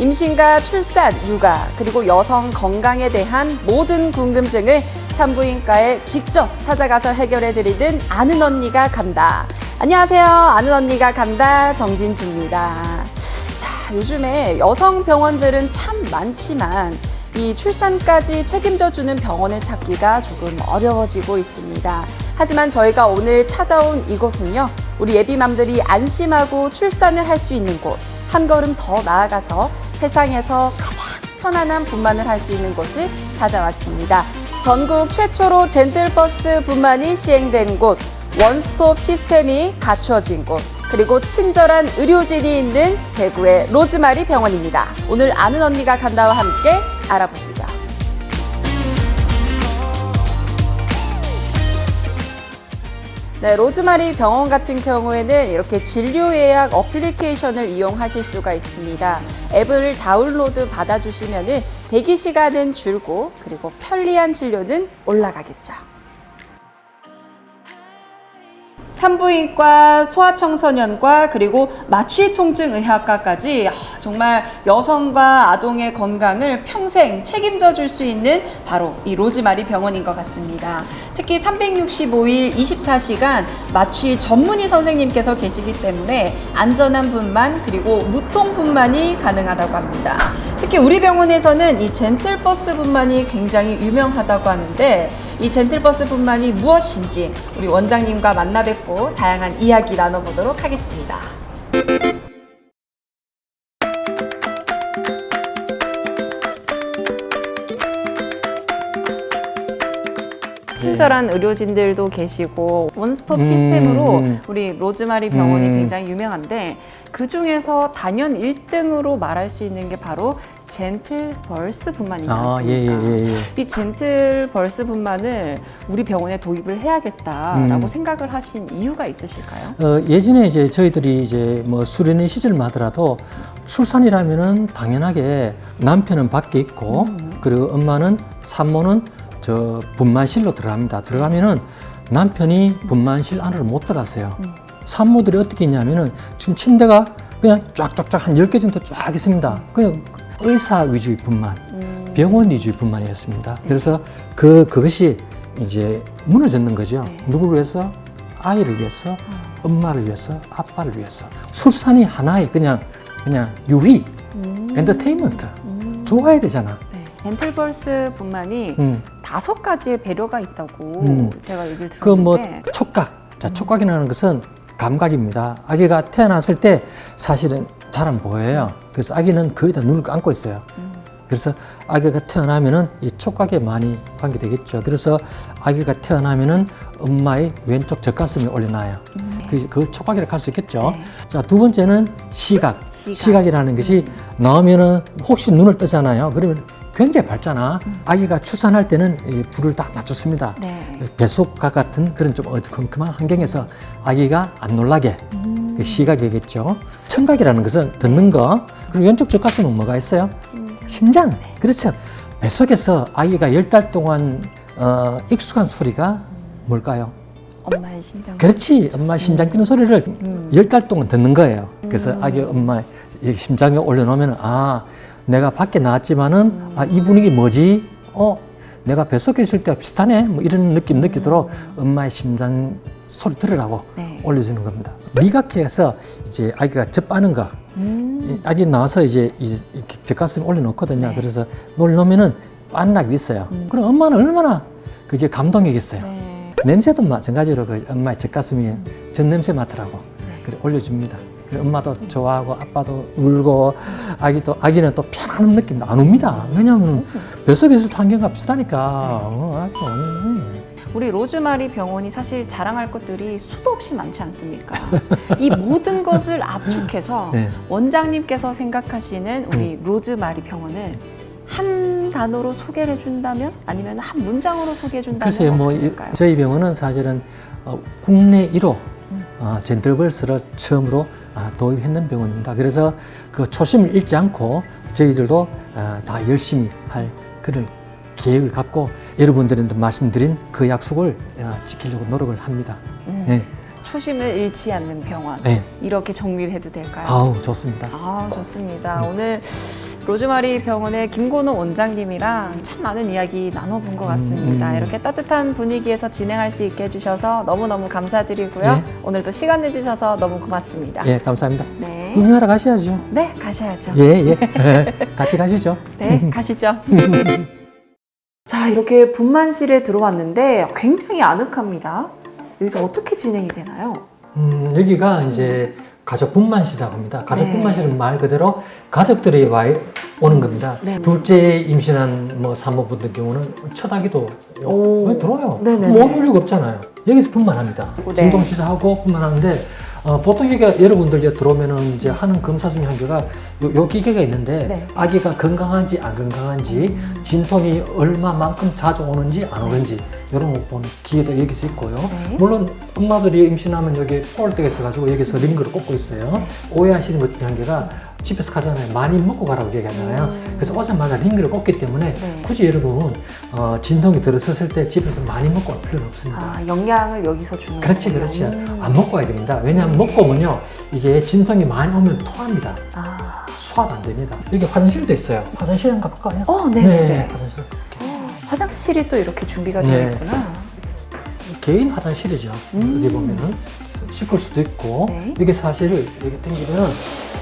임신과 출산, 육아, 그리고 여성 건강에 대한 모든 궁금증을 산부인과에 직접 찾아가서 해결해 드리는 아는 언니가 간다. 안녕하세요. 아는 언니가 간다. 정진주입니다. 자, 요즘에 여성 병원들은 참 많지만 이 출산까지 책임져 주는 병원을 찾기가 조금 어려워지고 있습니다. 하지만 저희가 오늘 찾아온 이곳은요, 우리 예비맘들이 안심하고 출산을 할 수 있는 곳, 한 걸음 더 나아가서 세상에서 가장 편안한 분만을 할 수 있는 곳을 찾아왔습니다. 전국 최초로 젠틀버스 분만이 시행된 곳, 원스톱 시스템이 갖추어진 곳, 그리고 친절한 의료진이 있는 대구의 로즈마리 병원입니다. 오늘 아는 언니가 간다와 함께 알아보시죠. 네, 로즈마리 병원 같은 경우에는 이렇게 진료 예약 어플리케이션을 이용하실 수가 있습니다. 앱을 다운로드 받아주시면은 대기 시간은 줄고 그리고 편리한 진료는 올라가겠죠. 산부인과, 소아청소년과 그리고 마취통증의학과까지 아, 정말 여성과 아동의 건강을 평생 책임져 줄 수 있는 바로 이 로즈마리 병원인 것 같습니다. 특히 365일 24시간 마취 전문의 선생님께서 계시기 때문에 안전한 분만 그리고 무통 분만이 가능하다고 합니다. 특히 우리 병원에서는 이 젠틀버스 분만이 굉장히 유명하다고 하는데 이 젠틀버스 분만이 무엇인지 우리 원장님과 만나 뵙고 다양한 이야기 나눠보도록 하겠습니다. 친절한 의료진들도 계시고 원스톱 음, 시스템으로 음. 우리 로즈마리 병원이 음. 굉장히 유명한데 그 중에서 단연 1등으로 말할 수 있는 게 바로 젠틀 벌스 분만이지 아, 않습니까? 예, 예, 예, 예. 이 젠틀 벌스 분만을 우리 병원에 도입을 해야겠다라고 음. 생각을 하신 이유가 있으실까요? 어, 예전에 이제 저희들이 이제 뭐 수련회 시절만 하더라도 출산이라면은 당연하게 남편은 밖에 있고 그리고 엄마는 산모는 저 분만실로 들어갑니다. 들어가면은 남편이 분만실 안으로 못 들어갔어요. 산모들이 어떻게 했냐면은 지금 침대가 그냥 쫙쫙쫙 한 10개 정도 쫙 있습니다. 그냥 의사 위주의 분만, 병원 위주의 분만이었습니다. 그래서 그, 그것이 이제 무너졌는 거죠. 누구를 위해서? 아이를 위해서, 엄마를 위해서, 아빠를 위해서. 출산이 하나의 그냥, 그냥 유희, 엔터테인먼트. 좋아야 되잖아. 네. 젠틀 벌스 분만이 음. 다섯 가지의 배려가 있다고 음. 제가 얘기를 그뭐 들었는데 촉각. 자, 촉각이라는 것은 감각입니다. 아기가 태어났을 때 사실은 잘 안 보여요. 그래서 아기는 거의 다 눈을 감고 있어요. 그래서 아기가 태어나면은 이 촉각에 많이 관계되겠죠. 그래서 아기가 태어나면은 엄마의 왼쪽 젖가슴에 올려놔요. 그, 그 촉각이라고 할 수 있겠죠. 네. 자, 두 번째는 시각. 시각. 시각. 이라는 것이 나오면은 혹시 눈을 뜨잖아요. 그러면 굉장히 밝잖아. 아기가 출산할 때는 이 불을 딱 맞췄습니다. 네. 배속과 같은 그런 좀 어두컴컴한 환경에서 아기가 안 놀라게 그 시각이겠죠. 청각이라는 것은 듣는 거 그리고 왼쪽 젖가슴은 뭐가 있어요? 심장. 그렇죠. 뱃속에서 아기가 열 달 동안 어, 익숙한 소리가 뭘까요? 엄마의 심장 그렇지. 엄마 심장 뛰는 소리를 열달 동안 듣는 거예요. 그래서 아기 엄마 이 심장에 올려놓으면 아 내가 밖에 나왔지만은 아 이 분위기 뭐지? 어 내가 뱃속에 있을 때와 비슷하네. 뭐 이런 느낌 느끼도록 엄마의 심장 소리 들으라고 네. 올려주는 겁니다. 미각해서 이제 아기가 젖 빠는 거. 이 아기 나와서 이제 이제 이렇게 젖가슴에 올려놓거든요. 그래서 뭘 넣으면은 빠는하게 있어요. 그럼 엄마는 얼마나 그게 감동이겠어요. 네. 냄새도 마찬가지로 그 엄마의 젖가슴이 젖 냄새 맡으라고 그래 올려줍니다. 그래 엄마도 좋아하고 아빠도 울고 아기도 아기는 또 편안한 느낌 안 옵니다. 왜냐하면 뱃속에 있을 때 환경과 비슷하니까. 어, 아기 오는 우리 로즈마리 병원이 사실 자랑할 것들이 수도 없이 많지 않습니까? 이 모든 것을 압축해서 네. 원장님께서 생각하시는 우리 로즈마리 병원을 한 단어로 소개를 해준다면 아니면 한 문장으로 소개해준다면 글쎄요, 뭐 이- 어떨까요? 저희 병원은 사실은 어, 국내 1호 어, 젠틀벌스를 처음으로 아, 도입했는 병원입니다. 그래서 그 초심을 잃지 않고 저희들도 어, 다 열심히 할 그런 계획을 갖고 여러분들한테 말씀드린 그 약속을 어, 지키려고 노력을 합니다. 음. 예. 초심을 잃지 않는 병원 네. 이렇게 정리를 해도 될까요? 아우 좋습니다. 아 좋습니다. 오늘 로즈마리 병원의 김건호 원장님이랑 참 많은 이야기 나눠본 것 같습니다. 음, 음. 이렇게 따뜻한 분위기에서 진행할 수 있게 해주셔서 너무너무 감사드리고요. 예. 오늘도 시간 내주셔서 너무 고맙습니다. 예, 감사합니다. 네. 구경하러 가셔야죠. 네, 가셔야죠. 예, 예. 같이 가시죠. 네, 가시죠. 자, 이렇게 분만실에 들어왔는데 굉장히 아늑합니다. 여기서 어떻게 진행이 되나요? 음, 여기가 이제 가족 분만실이라고 합니다. 가족 네. 분만실은 말 그대로 가족들이 와 오는 겁니다. 네. 둘째 임신한 뭐 산모분들 경우는 첫 아기도 오. 왜 들어요? 네네네. 뭐올 이유가 없잖아요. 여기서 분만합니다. 네. 진동 시사하고 분만하는데 어, 보통 여기가 여러분들 이제 들어오면은 이제 하는 검사 중에 한 개가 요, 요 기계가 있는데 네. 아기가 건강한지 안 건강한지 진통이 얼마만큼 자주 오는지 안 오는지 이런 거 보는 기계도 여기서 있고요. 네. 물론 엄마들이 임신하면 여기 폴대가 있어가지고 여기서 링거를 꽂고 있어요. 오해하시는 것 중에 한 개가 집에서 가잖아요. 많이 먹고 가라고 얘기하잖아요. 그래서 오자마자 링거를 꽂기 때문에 네. 굳이 여러분 어, 진통이 들어섰을 때 집에서 많이 먹고 올 필요는 없습니다. 아, 영양을 여기서 주는 그렇지, 거군요. 그렇지. 음. 안 먹고 와야 됩니다. 왜냐하면 먹고 오면요, 이게 진통이 많이 오면 토합니다. 아, 소화도 안 됩니다. 여기 화장실도 있어요. 화장실 한번 가볼까요? 어, 네네네. 화장실. 화장실이 또 이렇게 준비가 네. 되어 있구나. 개인 화장실이죠. 음. 어디 보면은 씻을 수도 있고 네. 이게 사실 여기 땡기면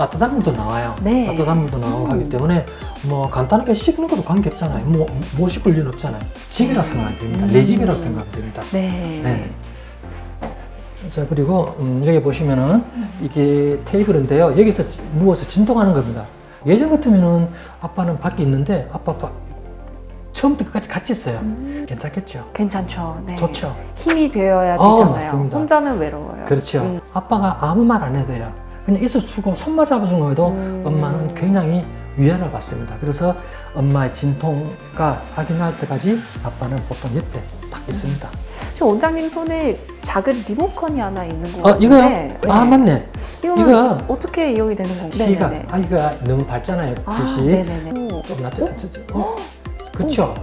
따뜻한 물도 나와요. 네. 따뜻한 물도 나오고 하기 때문에 뭐 간단하게 씻는 것도 관계 없잖아요. 뭐, 못 씻을 일은 없잖아요. 집이라 생각하면 됩니다. 내 집이라 생각하면 됩니다. 네. 네. 자 그리고 음, 여기 보시면은 이게 테이블인데요. 여기서 지- 누워서 진동하는 겁니다. 예전 같으면은 아빠는 밖에 있는데 아빠 바- 처음부터 끝까지 같이 있어요. 괜찮겠죠? 괜찮죠. 네. 좋죠. 힘이 되어야 어, 되잖아요. 맞습니다. 혼자면 외로워요. 그렇죠. 음. 아빠가 아무 말 안 해도 돼요. 그냥 있어 주고 손만 잡아준 거에도 음. 엄마는 굉장히 위안을 받습니다. 그래서 엄마의 진통가 확인할 때까지 아빠는 보통 옆에 딱 있습니다. 지금 원장님 손에 작은 리모컨이 하나 있는 것 어, 같은데. 이거요? 네. 아, 맞네. 이거는 이거 어떻게 이용이 되는 건가요? 시가 네네네. 아이가 너무 밝잖아요. 아, 빛이 네네네. 오. 좀 낮죠. 어? 그렇죠.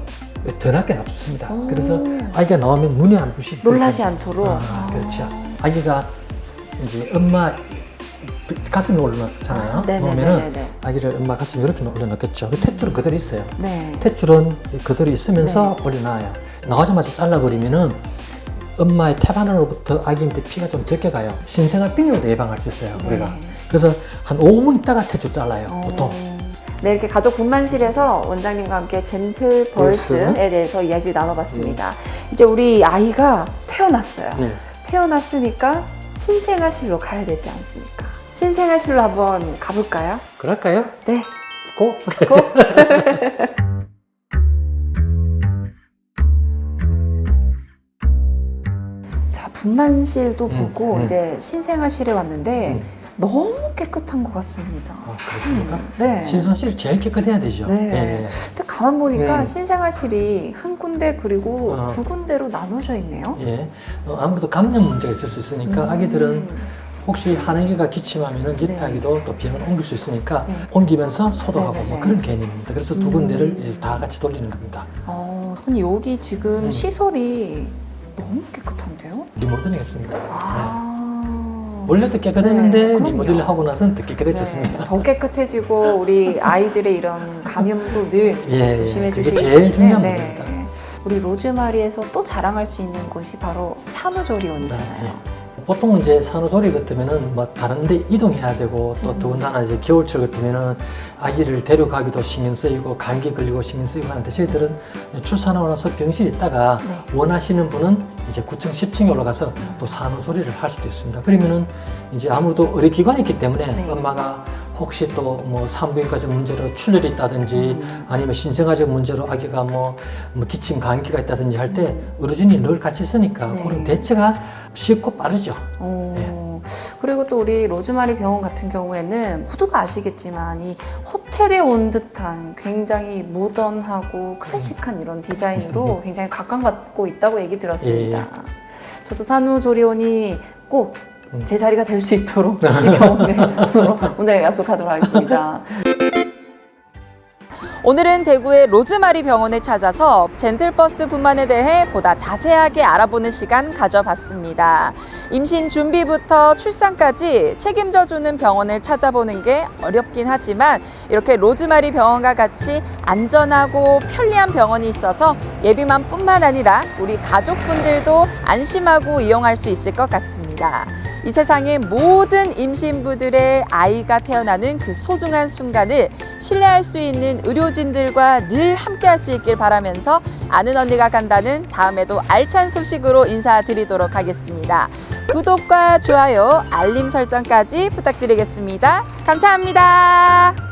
더 낮게 낮췄습니다. 오. 그래서 아이가 나오면 눈이 안 부시게. 놀라지 않도록. 아, 그렇죠. 아기가 이제 엄마 가슴에 올려놨잖아요. 아. 그러면은 아기를 엄마 가슴에 이렇게 올려놨겠죠. 그 탯줄은 그대로 있어요. 네. 탯줄은 그대로 있으면서 올려놔요. 나오자마자 잘라버리면은 엄마의 탭 안으로부터 아기한테 피가 좀 적게 가요. 신생아병으로도 예방할 수 있어요, 우리가. 네. 그래서 한 5분 있다가 탯줄 잘라요, 보통. 어. 네, 이렇게 가족 분만실에서 원장님과 함께 젠틀 벌스에 벌스. 대해서 이야기를 나눠봤습니다. 이제 우리 아이가 태어났어요. 네. 태어났으니까 신생아실로 가야 되지 않습니까? 신생아실로 한번 가볼까요? 그럴까요? 네. 고? 고! 자, 분만실도 음, 보고 음. 이제 신생아실에 왔는데 음. 너무 깨끗한 것 같습니다. 아, 그렇습니까? 네. 신선실이 제일 깨끗해야 되죠. 네. 예. 근데 가만 보니까 네. 신생아실이 한 군데 그리고 어. 두 군데로 나눠져 있네요. 예. 어, 아무래도 감염 문제가 있을 수 있으니까 음. 아기들은 혹시 한아기가 기침하면 옆에 네. 아기도 또 비염을 옮길 수 있으니까 네. 옮기면서 소독하고 네, 네, 뭐 네. 그런 개념입니다. 그래서 두 음. 군데를 이제 다 같이 돌리는 겁니다. 어, 근데 여기 지금 음. 시설이 너무 깨끗한데요? 리모델링 했습니다. 네. 아. 원래도 깨끗했는데 네. 리모델링 하고 나서는 더 네, 깨끗해졌습니다. 더 깨끗해지고 우리 아이들의 이런 감염도 늘 예, 예. 조심해 주시기 제일 중요한 때문에, 부분입니다. 네. 우리 로즈마리에서 또 자랑할 수 있는 곳이 바로 산후조리원이잖아요. 네, 보통 이제 산후조리 같으면은 뭐 다른데 이동해야 되고 또 음. 더군다나 이제 겨울철 같으면은 아기를 데려가기도 신경 쓰이고 감기 걸리고 신경 쓰이고 하는데 저희들은 출산하고 나서 병실에 있다가 네. 원하시는 분은 이제 9층, 10층에 올라가서 또 산후조리를 할 수도 있습니다. 그러면은 이제 아무래도 의료기관이 있기 때문에 네. 엄마가 혹시 또 뭐 산부인과적 문제로 출혈이 있다든지 음. 아니면 신생아적 문제로 아기가 뭐, 뭐 기침 감기가 있다든지 할 때 의료진이 늘 같이 있으니까 음. 네. 그런 대처가 쉽고 빠르죠. 어, 그리고 또 우리 로즈마리 병원 같은 경우에는 모두가 아시겠지만 이 호텔에 온 듯한 굉장히 모던하고 클래식한 이런 디자인으로 굉장히 각광받고 있다고 얘기 들었습니다. 예. 저도 산후조리원이 꼭 음. 제 자리가 될 수 있도록 이 병원에 오늘 약속하도록 하겠습니다. 오늘은 대구의 로즈마리 병원을 찾아서 젠틀버스 분만에 대해 보다 자세하게 알아보는 시간 가져봤습니다. 임신 준비부터 출산까지 책임져주는 병원을 찾아보는 게 어렵긴 하지만 이렇게 로즈마리 병원과 같이 안전하고 편리한 병원이 있어서 예비만 뿐만 아니라 우리 가족분들도 안심하고 이용할 수 있을 것 같습니다. 이 세상의 모든 임신부들의 아이가 태어나는 그 소중한 순간을 신뢰할 수 있는 의료진들과 늘 함께 할 수 있길 바라면서 아는 언니가 간다는 다음에도 알찬 소식으로 인사드리도록 하겠습니다. 구독과 좋아요, 알림 설정까지 부탁드리겠습니다. 감사합니다.